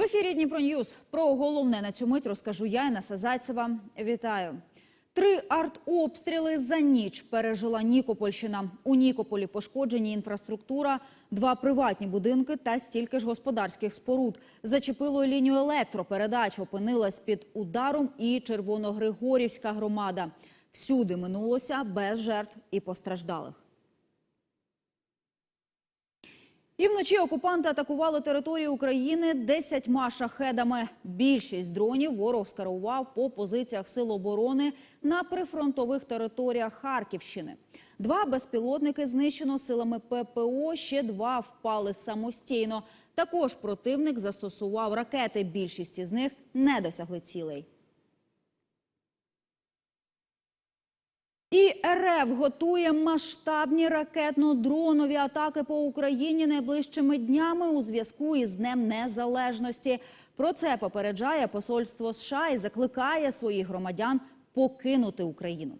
В ефірі Дніпро Ньюз. Про головне на цю мить розкажу я, Інеса Зайцева. Вітаю. Три артобстріли за ніч пережила Нікопольщина. У Нікополі пошкоджені інфраструктура, два приватні будинки та стільки ж господарських споруд. Зачепило лінію електропередач, опинилась під ударом і Червоногригорівська громада. Всюди минулося без жертв і постраждалих. І вночі окупанти атакували територію України десятьма шахедами. Більшість дронів ворог скерував по позиціях сил оборони на прифронтових територіях Харківщини. Два безпілотники знищено силами ППО, ще два впали самостійно. Також противник застосував ракети. Більшість із них не досягли цілей. І РФ готує масштабні ракетно-дронові атаки по Україні найближчими днями у зв'язку із Днем Незалежності. Про це попереджає посольство США і закликає своїх громадян покинути Україну.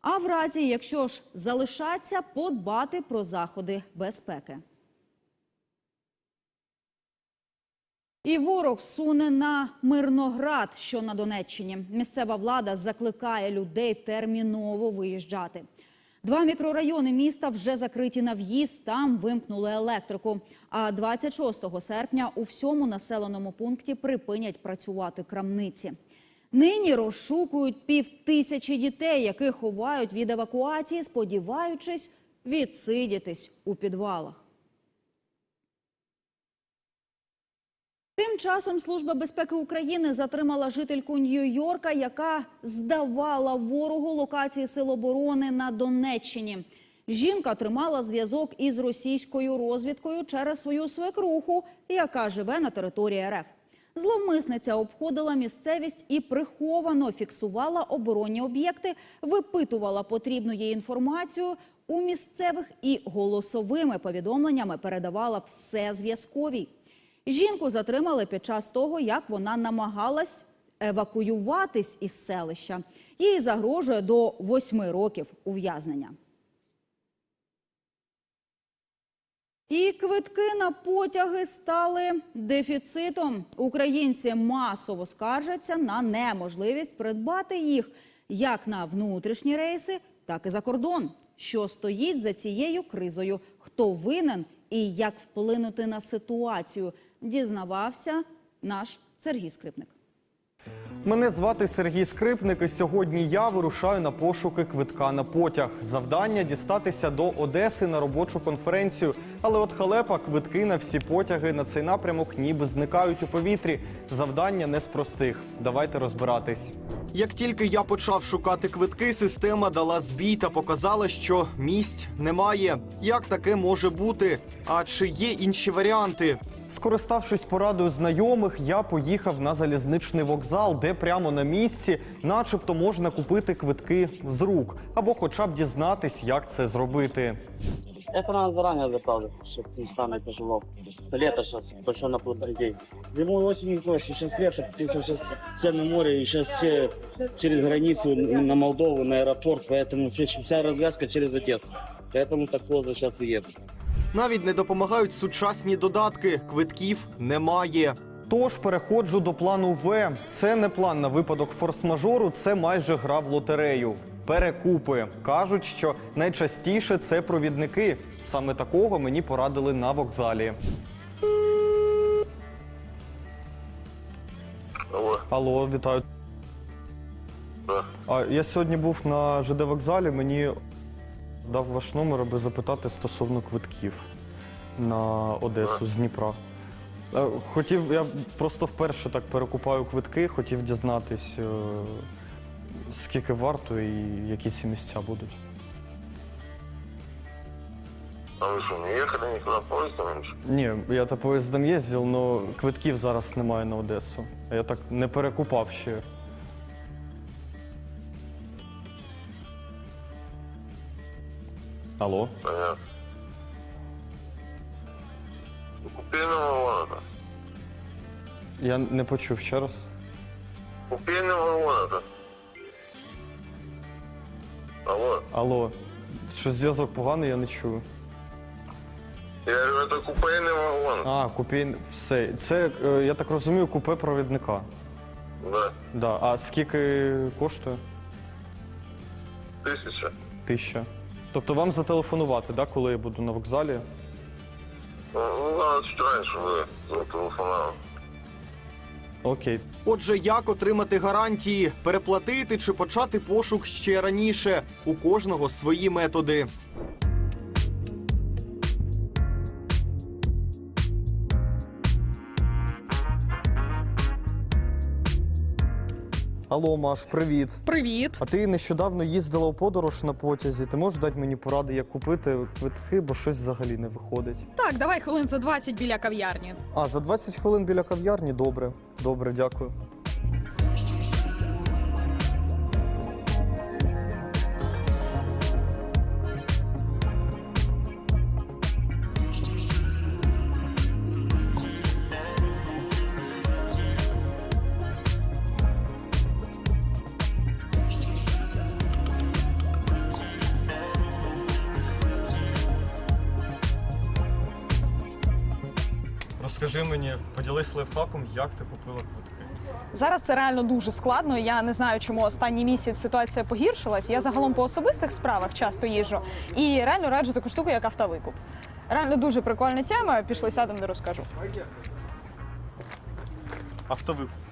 А в разі, якщо ж залишаться, подбати про заходи безпеки. І ворог суне на Мирноград, що на Донеччині. Місцева влада закликає людей терміново виїжджати. Два мікрорайони міста вже закриті на в'їзд. Там вимкнули електрику. А 26 серпня у всьому населеному пункті припинять працювати крамниці. Нині розшукують пів тисячі дітей, яких ховають від евакуації, сподіваючись відсидітись у підвалах. Тим часом Служба безпеки України затримала жительку Нью-Йорка, яка здавала ворогу локації сил оборони на Донеччині. Жінка тримала зв'язок із російською розвідкою через свою свекруху, яка живе на території РФ. Зловмисниця обходила місцевість і приховано фіксувала оборонні об'єкти, випитувала потрібну їй інформацію у місцевих і голосовими повідомленнями передавала все зв'язковій. Жінку затримали під час того, як вона намагалась евакуюватись із селища. Їй загрожує до восьми років ув'язнення. І квитки на потяги стали дефіцитом. Українці масово скаржаться на неможливість придбати їх як на внутрішні рейси, так і за кордон. Що стоїть за цією кризою? Хто винен і як вплинути на ситуацію? Дізнавався наш Сергій Скрипник. Мене звати Сергій Скрипник, і сьогодні я вирушаю на пошуки квитка на потяг. Завдання дістатися до Одеси на робочу конференцію. Але от халепа квитки на всі потяги на цей напрямок ніби зникають у повітрі. Завдання не з простих. Давайте розбиратись. Як тільки я почав шукати квитки, система дала збій та показала, що місць немає. Як таке може бути? А чи є інші варіанти? Скориставшись порадою знайомих, я поїхав на залізничний вокзал, де прямо на місці, начебто, можна купити квитки з рук, або хоча б дізнатись, як це зробити. Это надо заранее заправлять, чтобы не станет тяжело. Лето сейчас, большой наплыв людей. Зимой и осенью проще, сейчас легче, потому что сейчас все на море, и сейчас все через границу на Молдову, на аэропорт, поэтому все- вся развязка через Одессу. Поэтому так сложно сейчас и ехать. Навіть не допомагають сучасні додатки. Квитків немає. Тож переходжу до плану В. Це не план на випадок форс-мажору, це майже гра в лотерею. Перекупи кажуть, що найчастіше це провідники. Саме такого мені порадили на вокзалі. Алло, Алло, вітаю. да. А я сьогодні був на ЖД вокзалі. Мені дав ваш номер, аби запитати стосовно квитків на Одесу з Дніпра. Е, Хотів, я просто вперше так перекупаю квитки, хотів дізнатись, е, скільки варто і які ці місця будуть. А вы что, не ехали никуда поездом? ничего? Ні, я та поїздом їздив, але квитків зараз немає на Одесу. Я так не перекупав ще. Алло? Понятно. Ну, Купейного вагона. Я не почув ще раз. Купейного вагона. Алло, Алло, що зв'язок поганий, я не чую. Я говорю, это купейный вагон. А, купін. Все. Це, е, я так розумію, купе провідника. Да, Да. А скільки коштує? тысяча. Тисяча. Тобто вам зателефонувати, да, коли я буду на вокзалі? Ну, ну, надо чуть раньше бы зателефоновал. Окей. Отже, як отримати гарантії, переплатити чи почати пошук ще раніше? У кожного свої методи. Алло, Маш, привіт. Привіт. А ти нещодавно їздила у подорож на потязі. Ти можеш дати мені поради, як купити квитки, бо щось взагалі не виходить. Так, давай хвилин за 20 біля кав'ярні. А, за 20 хвилин біля кав'ярні? Добре. Добре, дякую. Розкажи мені, поділись лайфхаком, як ти купила квитки. Зараз це реально дуже складно. Я не знаю, чому останній місяць ситуація погіршилась. Я загалом по особистих справах часто їжджу і реально раджу таку штуку, як автовикуп. Реально дуже прикольна тема. Пішли сядемо, де розкажу. Автовикуп.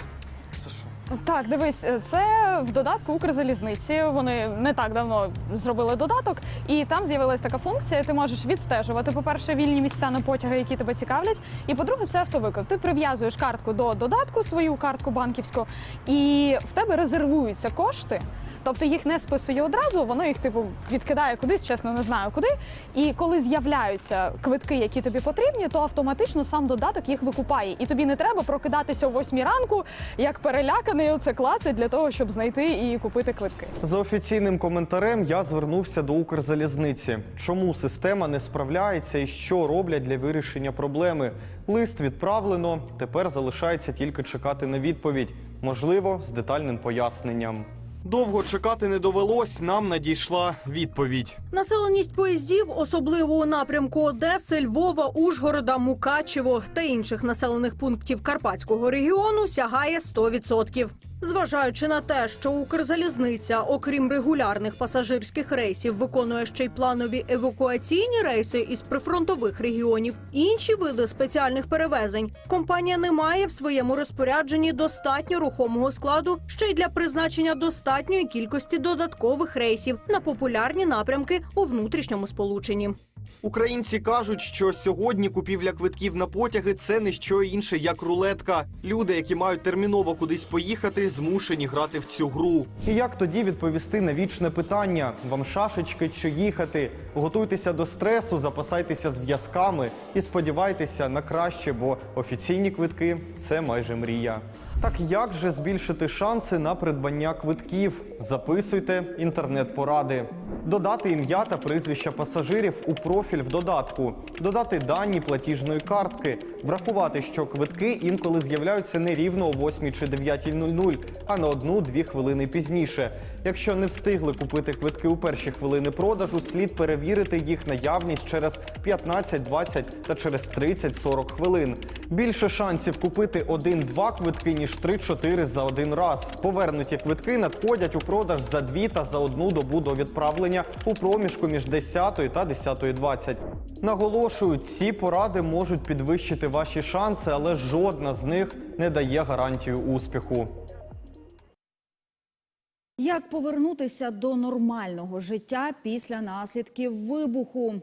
Так, дивись, це в додатку Укрзалізниці. Вони не так давно зробили додаток, і там з'явилася така функція. Ти можеш відстежувати, по-перше, вільні місця на потяги, які тебе цікавлять. І по-друге, це автовиклик. Ти прив'язуєш картку до додатку, свою картку банківську, і в тебе резервуються кошти. Тобто їх не списує одразу, воно їх типу відкидає кудись, чесно не знаю куди. І коли з'являються квитки, які тобі потрібні, то автоматично сам додаток їх викупає. І тобі не треба прокидатися о 8 ранку, як переляканий оце клацать для того, щоб знайти і купити квитки. За офіційним коментарем я звернувся до Укрзалізниці. Чому система не справляється і що роблять для вирішення проблеми? Лист відправлено. Тепер залишається тільки чекати на відповідь, можливо, з детальним поясненням. Довго чекати не довелось. Нам надійшла відповідь. Населеність поїздів, особливо у напрямку Одеси, Львова, Ужгорода, Мукачево та інших населених пунктів Карпатського регіону, сягає 100%. Зважаючи на те, що Укрзалізниця, окрім регулярних пасажирських рейсів, виконує ще й планові евакуаційні рейси із прифронтових регіонів, інші види спеціальних перевезень, компанія не має в своєму розпорядженні достатньо рухомого складу ще й для призначення достатньої кількості додаткових рейсів на популярні напрямки у внутрішньому сполученні. Українці кажуть, що сьогодні купівля квитків на потяги це не що інше, як рулетка. Люди, які мають терміново кудись поїхати, змушені грати в цю гру. І як тоді відповісти на вічне питання: вам шашечки чи їхати? Готуйтеся до стресу, запасайтеся зв'язками і сподівайтеся на краще, бо офіційні квитки це майже мрія. Так як же збільшити шанси на придбання квитків? Записуйте інтернет-поради. Додати ім'я та прізвища пасажирів у профіль в додатку, додати дані платіжної картки, врахувати, що квитки інколи з'являються не рівно о 8 чи 9.00, а на одну-дві хвилини пізніше. Якщо не встигли купити квитки у перші хвилини продажу, слід перевірити їх наявність через 15, 20 та через 30-40 хвилин. Більше шансів купити один-два квитки, ніж 3-4 за один раз. Повернуті квитки надходять у продаж за дві та за одну добу до відправлення у проміжку між 10 та 10.20. Наголошую, ці поради можуть підвищити ваші шанси, але жодна з них не дає гарантію успіху. Як повернутися до нормального життя після наслідків вибуху?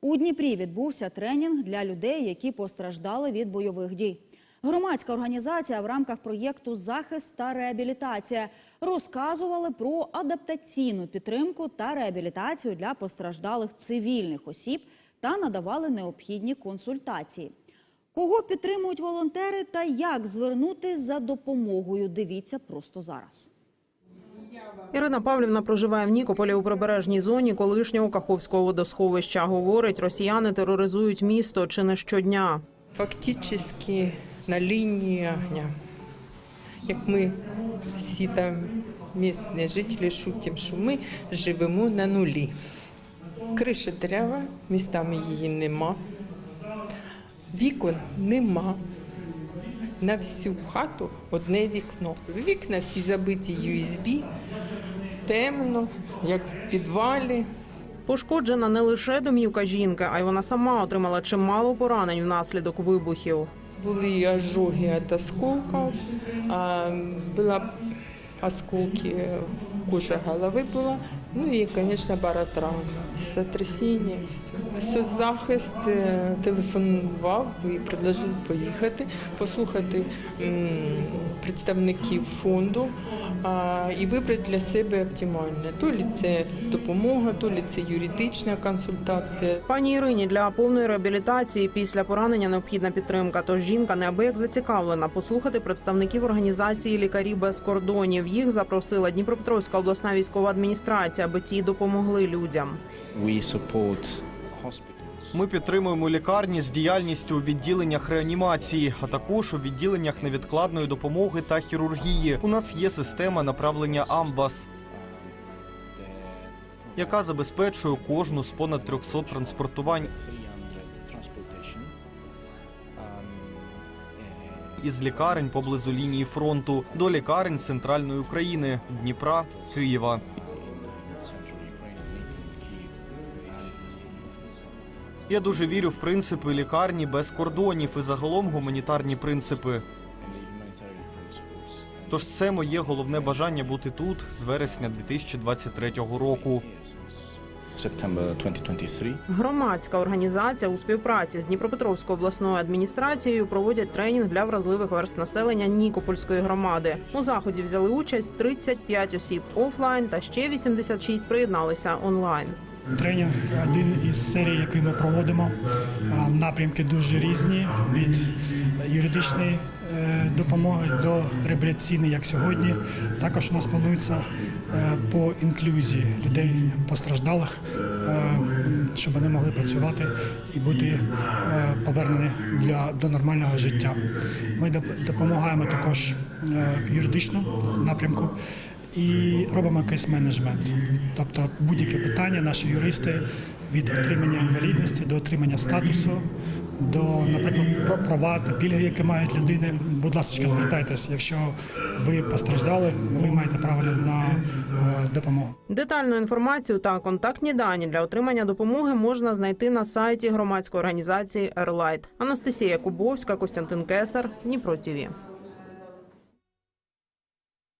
У Дніпрі відбувся тренінг для людей, які постраждали від бойових дій. Громадська організація в рамках проєкту Захист та реабілітація розказували про адаптаційну підтримку та реабілітацію для постраждалих цивільних осіб та надавали необхідні консультації. Кого підтримують волонтери та як звернутись за допомогою? Дивіться просто зараз. Ірина Павлівна проживає в Нікополі у прибережній зоні колишнього Каховського водосховища. Говорить, росіяни тероризують місто чи не щодня. фактично на лінії огня. Як ми всі там місцеві жителі шутимо, що ми живемо на нулі. Криша дерева, містами її нема. Вікон нема. На всю хату одне вікно. Вікна всі забиті USB, темно, як в підвалі. Пошкоджена не лише домівка жінки, а й вона сама отримала чимало поранень внаслідок вибухів. Були ожоги від осколків, а, була осколки кожа голови була, ну і, звісно, баротравма. Сотрясіння, все. Соцзахист е, телефонував і предложив поїхати, послухати представників фонду і вибрати для себе оптимальне. То лі це допомога, то лі це юридична консультація. Пані Ірині для повної реабілітації після поранення необхідна підтримка. Тож жінка неабияк зацікавлена послухати представників організації Лікарі без кордонів. Їх запросила Дніпропетровська обласна військова адміністрація, аби ті допомогли людям. Ми підтримуємо лікарні з діяльністю у відділеннях реанімації, а також у відділеннях невідкладної допомоги та хірургії. У нас є система направлення Амбас, яка забезпечує кожну з понад 300 транспортувань 300 transportation. Um, із лікарень поблизу лінії фронту до лікарень центральної України, Дніпра, Києва. Я дуже вірю в принципи лікарні без кордонів і загалом гуманітарні принципи. Тож це моє головне бажання бути тут з вересня 2023 року. here since September 2023. Громадська організація у співпраці з Дніпропетровською обласною адміністрацією проводять тренінг для вразливих верст населення Нікопольської громади. У заході взяли участь 35 осіб офлайн та ще 86 приєдналися онлайн. Тренінг один із серій, який ми проводимо. Напрямки дуже різні від юридичної е, допомоги до реабілітаційної, як сьогодні. Також у нас планується е, по інклюзії людей постраждалих, е, щоб вони могли працювати і бути повернені для до нормального життя. Ми допомагаємо також в юридичному напрямку і робимо якийсь менеджмент. Тобто будь-яке питання наші юристи від отримання інвалідності до отримання статусу, до, наприклад, права та пільги, які мають людини. Будь ласка, звертайтеся, якщо ви постраждали, ви маєте право на, на е, допомогу. Детальну інформацію та контактні дані для отримання допомоги можна знайти на сайті громадської організації Ерлайт. Анастасія Кубовська, Костянтин Кесар, Дніпро ТІВІ.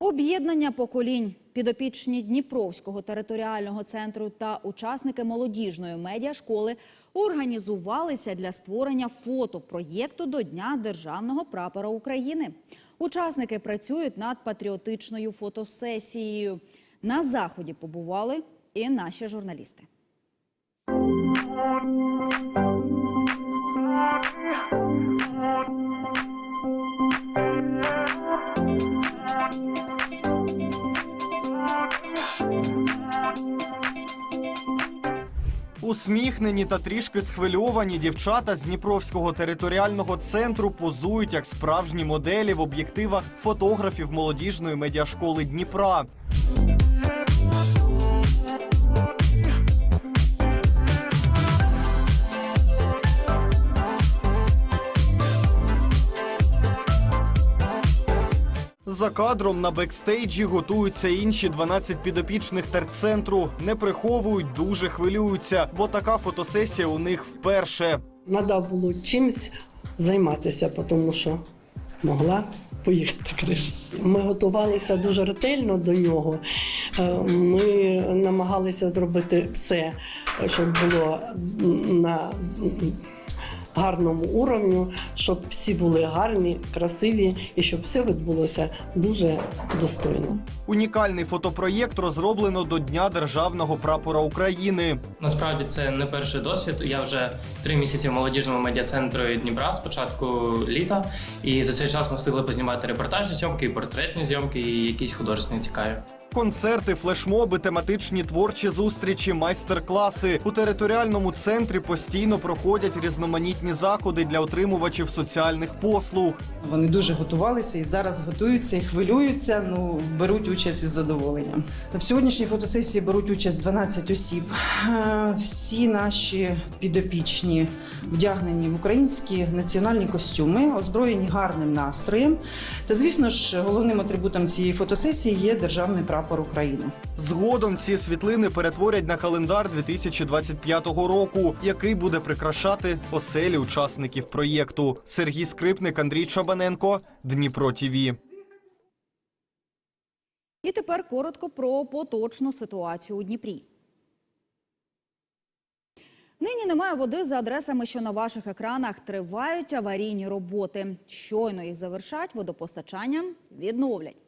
Об'єднання поколінь, підопічні Дніпровського територіального центру та учасники молодіжної медіашколи організувалися для створення фотопроєкту до Дня державного прапора України. Учасники працюють над патріотичною фотосесією. На заході побували і наші журналісти. Усміхнені та трішки схвильовані дівчата з Дніпровського територіального центру позують як справжні моделі в об'єктивах фотографів молодіжної медіашколи Дніпра. За кадром на бекстейджі готуються інші 12 підопічних терцентру. Не приховують, дуже хвилюються, бо така фотосесія у них вперше. Треба було чимось займатися, тому що могла поїхати криш. Ми готувалися дуже ретельно до нього. Е, Ми намагалися зробити все, щоб було на гарному уровню, щоб всі були гарні, красиві і щоб все відбулося дуже достойно. Унікальний фотопроєкт розроблено до Дня державного прапора України. Насправді це не перший досвід. Я вже три місяці в молодіжному медіа-центрі Дніпра з початку літа, і за цей час ми встигли познімати репортажні зйомки, і портретні зйомки, і якісь художні цікаві. Концерти, флешмоби, тематичні творчі зустрічі, майстер-класи у територіальному центрі постійно проходять різноманітні заходи для отримувачів соціальних послуг. Вони дуже готувалися і зараз готуються і хвилюються. Ну беруть участь із задоволенням. В сьогоднішній фотосесії беруть участь 12 осіб. Е, Всі наші підопічні вдягнені в українські національні костюми, озброєні гарним настроєм. Та звісно ж, головним атрибутом цієї фотосесії є державний прапор України. Згодом ці світлини перетворять на календар 2025 року, який буде прикрашати оселі учасників проєкту. Сергій Скрипник, Андрій Чабаненко, Дніпро ТІВІ. І тепер коротко про поточну ситуацію у Дніпрі. Нині немає води за адресами, що на ваших екранах тривають аварійні роботи. Щойно їх завершать, водопостачання відновлять.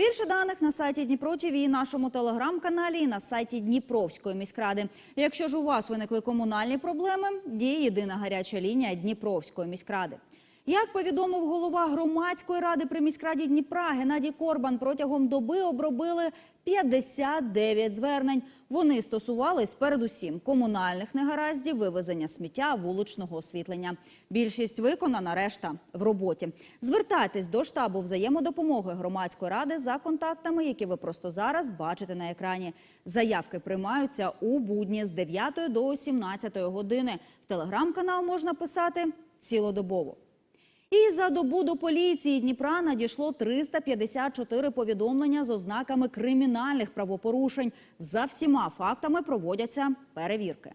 Більше даних на сайті Дніпро ТІВІ, нашому телеграм-каналі і на сайті Дніпровської міськради. Якщо ж у вас виникли комунальні проблеми, діє єдина гаряча лінія Дніпровської міськради. Як повідомив голова громадської ради при міськраді Дніпра Геннадій Корбан, протягом доби обробили 59 звернень. Вони стосувались передусім комунальних негараздів, вивезення сміття, вуличного освітлення. Більшість виконана, решта в роботі. Звертайтесь до штабу взаємодопомоги громадської ради за контактами, які ви просто зараз бачите на екрані. Заявки приймаються у будні з 9 до 17 години. В телеграм-канал можна писати цілодобово. І за добу до поліції Дніпра надійшло 354 повідомлення з ознаками кримінальних правопорушень. За всіма фактами проводяться перевірки.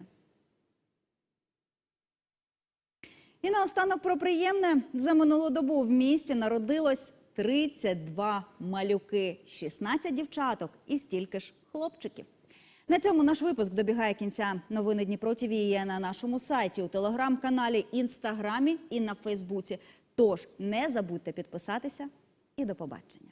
І наостанок про приємне. За минулу добу в місті народилось 32 малюки, 16 дівчаток і стільки ж хлопчиків. На цьому наш випуск добігає кінця. Новини Дніпро ТВ є на нашому сайті, у телеграм-каналі, інстаграмі і на Фейсбуці. Тож не забудьте підписатися і до побачення.